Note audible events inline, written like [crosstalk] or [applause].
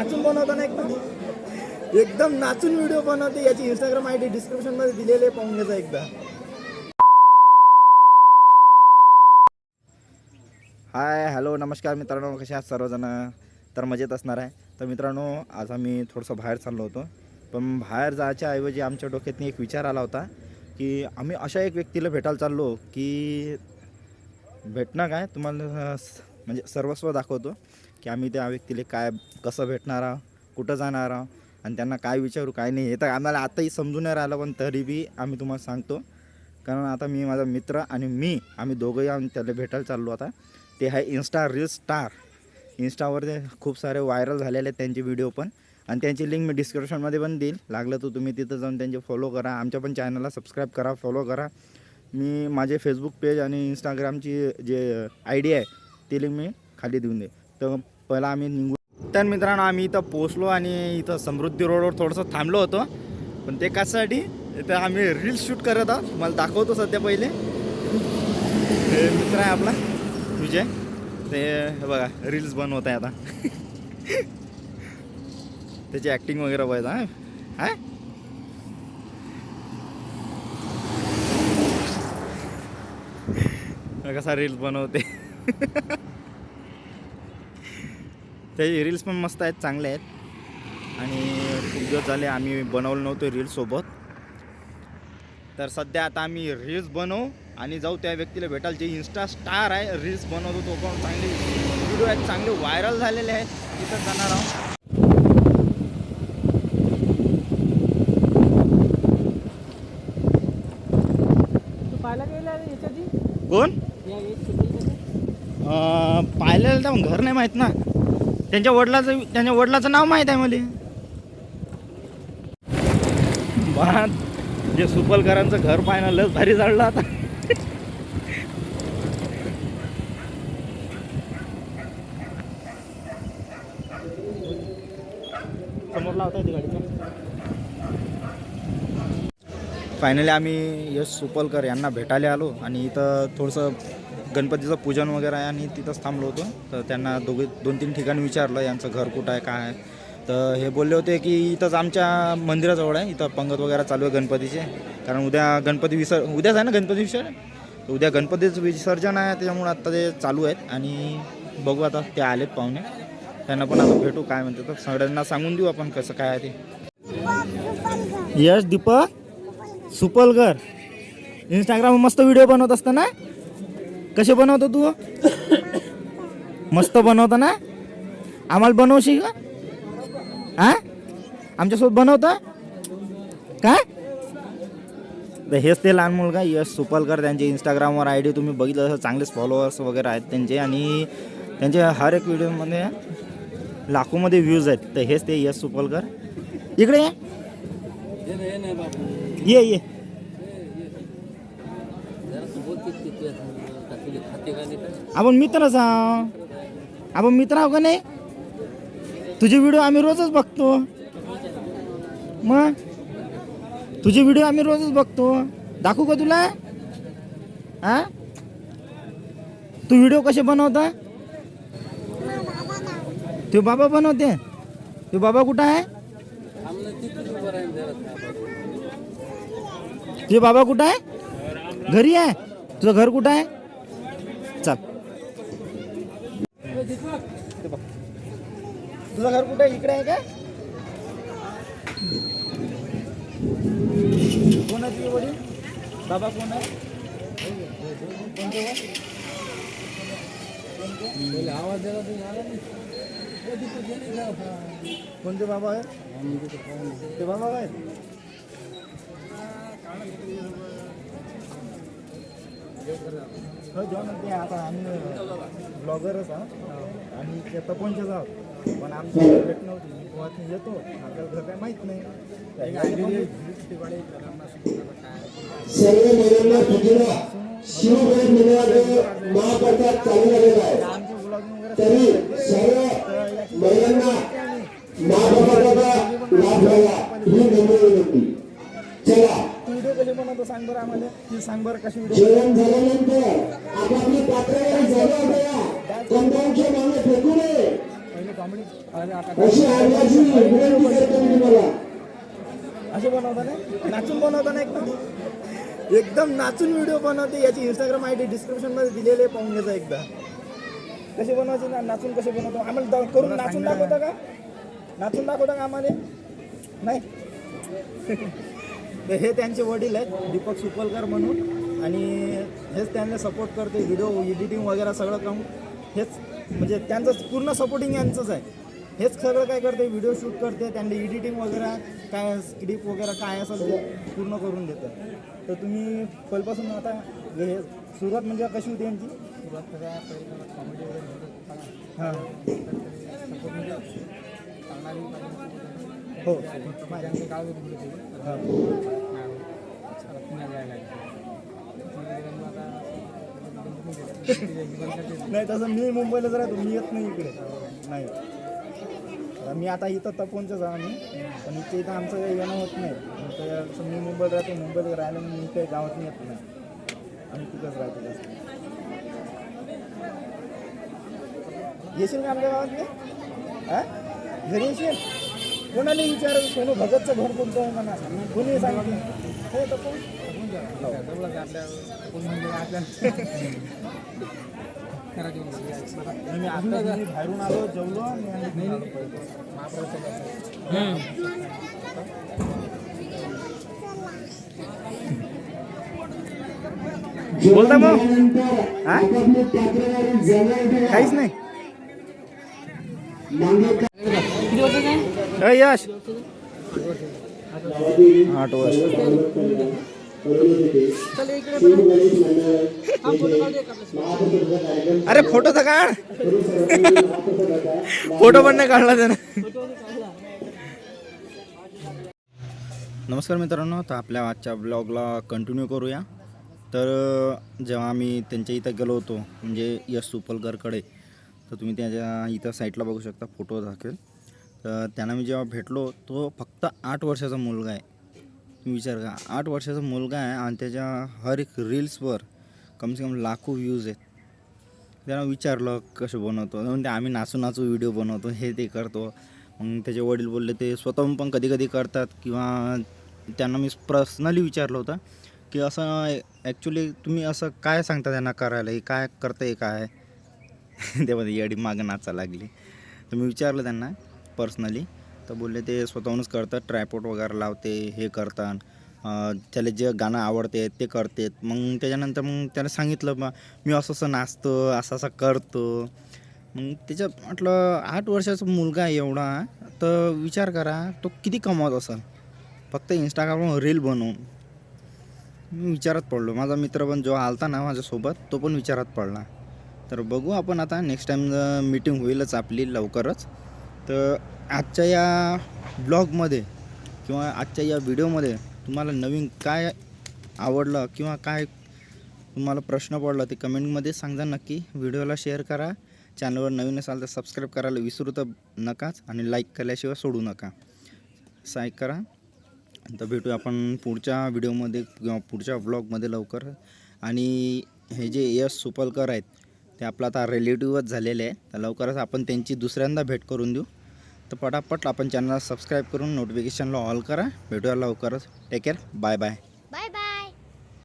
नाचून बनवता ना एकदम एकदम नाचून व्हिडिओ बनवते. याची इंस्टाग्राम आय डी डिस्क्रिप्शनमध्ये दिलेले आहे, पाहून घ्यायचा एकदा. हाय हॅलो नमस्कार मित्रांनो. कसे आहात सर्वजण? तर मजेत असणार आहे. तर मित्रांनो आज आम्ही थोडंसं बाहेर चाललो होतो. पण बाहेर जायच्या ऐवजी आमच्या डोक्यातनी एक विचार आला होता की आम्ही अशा एक व्यक्तीला भेटायला चाललो की भेटणं काय? तुम्हाला म्हणजे सर्वस्व दाखवतो. की आम्ही त्या व्यक्तीला काय कसं भेटणार आहोत कुठं जाणार आहोत आणि त्यांना काय विचारू काय नाही हे तर आम्हाला आताही समजून नाही राहिलं पण तरी बी आम्ही तुम्हाला सांगतो. कारण आता मी माझा मित्र आणि मी आम्ही दोघंही आम्ही त्याला भेटायला चाललो आता. ते आहे इन्स्टा रील स्टार इन्स्टावर ते खूप सारे व्हायरल झालेले आहेत त्यांचे व्हिडिओ पण. आणि त्यांची लिंक मी डिस्क्रिप्शनमध्ये पण देईल. लागलं तर तुम्ही तिथं जाऊन त्यांचे फॉलो करा. आमच्या पण चॅनलला सबस्क्राईब करा फॉलो करा. मी माझे फेसबुक पेज आणि इंस्टाग्रामची जे आय डी आहे ती लिंक मी खाली देऊन दे तर पहिला आम्ही निघू तर मित्रांनो आम्ही इथं पोचलो आणि इथं समृद्धी रोडवर थोडंसं थांबलो होतो. पण ते कशासाठी? इथं आम्ही रील्स शूट करत आहोत. मला दाखवतो सध्या पहिले. हे मित्र आहे आपला विजय. ते बघा रील्स बनवत आहे आता. [laughs] त्याची ॲक्टिंग वगैरे बघायचं हां? कसा रील्स बनवते. [laughs] त्याचे रील्स पण मस्त आहेत चांगले आहेत. आणि खूप दिवस झाले आम्ही बनवलं नव्हतं रील्स सोबत. तर सध्या आता आम्ही रील्स बनवू आणि जाऊ त्या व्यक्तीला भेटाल जे इन्स्टा स्टार आहे रील्स बनवतो तो पण चांगले व्हिडिओ आहेत चांगले व्हायरल झालेले आहेत. तिथं जाणार आहोत. कोण? पाहिलेलं तर घर नाही माहीत ना. त्यांच्या वडिलाचं त्यांच्या वडिलाचं नाव माहीत आहे मला. बा जे सुपलकरांचं घर पाहणं लस भारी जाळलं आता. समोर लावता येते गाडीचा फायनली आम्ही यश सुपलकर यांना भेटायला आलो आणि इथं थोडंसं गणपतीचं पूजन वगैरे आहे आणि तिथंच थांबलो होतो. तर त्यांना दोघे दोन तीन ठिकाणी विचारलं यांचं घर कुठं आहे काय आहे. तर हे बोलले होते की इथंच आमच्या मंदिराजवळ आहे. इथं पंगत वगैरे चालू आहे गणपतीचे. कारण उद्या गणपती विसर उद्याच आहे ना गणपती विसर्जन? उद्या गणपतीचं विसर्जन आहे त्याच्यामुळे आत्ता ते चालू आहेत. आणि बघू आता ते आलेत पाहुणे. त्यांना पण आता भेटू काय म्हणते तर सगळ्यांना सांगून देऊ आपण कसं काय आहे ते. यश दीपक सुपलगर इंस्टाग्राम मस्त व्हिडिओ बनवत असताना. कसे बनवतो तू? मस्त बनवतो ना? आम्हाला बनवशी का? हा आमच्यासोबत बनवतं? काय? तर हेच ते लहान मुलगा यश सुपलकर त्यांचे इंस्टाग्रामवर आय डी तुम्ही बघितलं असं चांगलेच फॉलोअर्स वगैरे आहेत त्यांचे आणि त्यांचे हर एक व्हिडिओमध्ये लाखोमध्ये व्ह्यूज आहेत. तर हेच ते यश सुपलकर. इकडे ये ये. आपण मित्रच आहो आपण मित्र आहो का नाही? तुझे व्हिडिओ आम्ही रोजच बघतो. मग? तुझे व्हिडिओ आम्ही रोजच बघतो. दाखवू का तुला? हा तू व्हिडिओ कसे बनवता? तो बाबा बनवते. तो बाबा कुठं आहे? तुझे बाबा कुठं आहे? घरी आहे. तुझं घर कुठं आहे? तुझं घर कुठे इकडे आहे का? कोण आहे तुझे वडील? बाबा कोण आहे? कोणते आवाज दिला तुम्ही आला नाही. कोणते बाबा आहेत? ते बाबा आहेत? हो जेव्हा ते आता आम्ही ब्लॉगरच आहोत आणि ते तपोनचेच आहोत. पण आमची भेट नव्हती. मी गोव्यातून येतो. आपल्याला घर काय माहीत नाही. सर्व महिलांना सूचना. शिवभोग मिळालं महाप्रसाद चालू झालेला आहे. आमचे ब्लॉगिंग वगैरे तू व्हिडिओ सांग बरं आम्हाला. ती सांग बरं कशी व्हिडिओ असे बनवता ना नाचून बनवता ना एकदम एकदम नाचून व्हिडिओ बनवते याची इंस्टाग्राम आय डी डिस्क्रिप्शनमध्ये दिलेले आहे पाहून घ्यायचा एकदा. कसे बनवायचे ना नाचून कसे बनवतो? आम्हाला दा- करून नाचून दाखवता का? नाचून दाखवता का आम्हाला? नाही. तर हे त्यांचे वडील आहेत दीपक सुपलकर म्हणून. आणि हेच त्यांना सपोर्ट करते व्हिडिओ एडिटिंग वगैरे सगळं काम हेच म्हणजे त्यांचं पूर्ण सपोर्टिंग यांचंच आहे. हेच सगळं काय करते व्हिडिओ शूट करते त्यांना एडिटिंग वगैरे काय स्क्रिप्ट वगैरे काय असेल ते पूर्ण करून देतं. तर तुम्ही पहिल्यापासून आता हे सुरुवात म्हणजे कशी होती यांची? सुरुवात कॉमेडी वगैरे. हां. म्हणजे हो. माझ्याकडे काय होतं पुढे ते. हां नाही होत. आता पुण्याला यायला लागलं. पुण्याला गेल्यावर मग आता तिथे जीवन करते. नाही तसं मी मुंबईला जरा मी येत नाही इकडे. नाही. मी आता इथं तपोनचं जा आम्ही पण इथे इथं आमचं येणं होत नाही. तर मी मुंबईत राहतो मुंबईत राहिलं मग मी काही गावात नाही येत नाही. आम्ही तिथंच राहतो जास्त. येशील का आमच्या गावात नाही घरी येशील? कोणाला विचार सोनू भगतचं घर कोणतं म्हणा? कोणी सांगितलं हो तपन बाहेरून आलो जेवलो बोलता मग? काहीच नाही. यश. आठ वर्ष. अरे फोटो तर काढ. फोटो पण नाही काढला त्यानं. नमस्कार मित्रांनो तर आपल्या आजच्या ब्लॉगला कंटिन्यू करूया. तर जेव्हा आम्ही त्यांच्या इथं गेलो होतो म्हणजे यश सुपलकरकडे तर तुम्ही त्याच्या इथं साईटला बघू शकता फोटो दाखवेल. तर त्यांना मी जेव्हा भेटलो तो फक्त आठ वर्षाचा मुलगा आहे. तुम्ही विचार करा. आठ वर्षाचा मुलगा आहे आणि त्याच्या हर एक रील्सवर कम से कम लाखो व्ह्यूज आहेत. त्यांना विचारलं कसं बनवतो. म्हणते आम्ही नाचू नाचू व्हिडिओ बनवतो हे ते करतो. मग त्याचे वडील बोलले ते स्वतःहून पण कधी कधी करतात. किंवा त्यांना मी पर्सनली विचारलं होतं की असं ॲक्च्युली तुम्ही असं काय सांगता त्यांना करायला? हे काय करतं आहे काय? [laughs] त्यामध्ये येडी मागं नाचा लागली. तर मी विचारलं त्यांना पर्सनली तर बोलले ते स्वतःहूनच करतात ट्रायपोर्ट वगैरे लावते हे करतात. त्याला जे गाणं आवडते ते करतात. मग त्याच्यानंतर मग त्याला सांगितलं बा मी असं असं नाचतो असं असं करतो. मग त्याच्यात म्हटलं आठ वर्षाचा मुलगा आहे एवढा तर विचार करा तो किती कमावत असेल? फक्त इंस्टाग्रामवर रील बनवून. मी विचारात पडलो. माझा मित्र पण जो आलता ना माझ्यासोबत तो पण विचारात पडला. तर बघू आपण आता नेक्स्ट टाईम मीटिंग होईलच आपली लवकरच. तर आजच्या या ब्लॉगमध्ये किंवा आजच्या या व्हिडिओमध्ये तुम्हाला नवीन काय आवडलं किंवा काय तुम्हाला प्रश्न पडला ते कमेंटमध्ये सांगा नक्की. व्हिडिओला शेअर करा. चॅनलवर नवीन असाल तर सबस्क्राईब करायला विसरू तर नकाच आणि लाईक केल्याशिवाय सोडू नका. साईक करा. तर भेटूया आपण पुढच्या व्हिडिओमध्ये किंवा पुढच्या ब्लॉगमध्ये लवकर. आणि हे जे यश सुपलकर आहेत ते आपलं आता रिलेटिव्हच झालेले आहे. तर लवकरच आपण त्यांची दुसऱ्यांदा भेट करून देऊ. तर पटापट आपण चॅनलला सबस्क्राईब करून नोटिफिकेशनला ऑल करा. भेटूया लवकरच. Take care. Bye bye.